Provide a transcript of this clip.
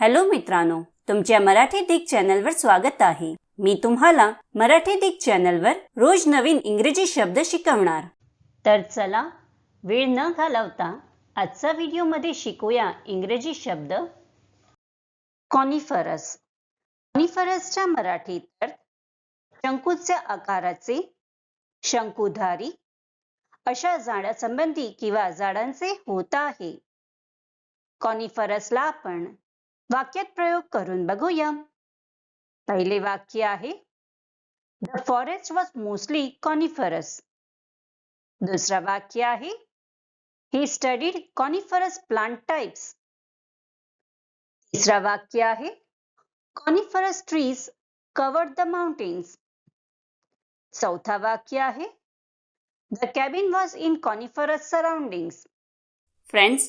Hello मित्रांनो तुमच्या मराठी दिग चॅनलवर स्वागत आहे. मी तुम्हाला मराठी दिग चॅनलवर रोज नवीन इंग्रजी शब्द शिकवणार. तर चला वेळ न घालवता आजचा व्हिडिओमध्ये शिकूया इंग्रजी शब्द कॉनिफरस. कॉनिफरसच्या मराठीत तर शंकूच्या आकाराचे शंकुधारी अशा झाडासंबंधी किंवा झाडांचे होत आहे. कॉनिफरसला आपण वाक्यात प्रयोग करून बघूया. पहिले वाक्य आहे the forest was mostly coniferous दुसरं वाक्य आहे he studied coniferous plant types तिसरा वाक्य आहे coniferous trees covered the mountains चौथा वाक्य आहे the cabin was in coniferous surroundings friends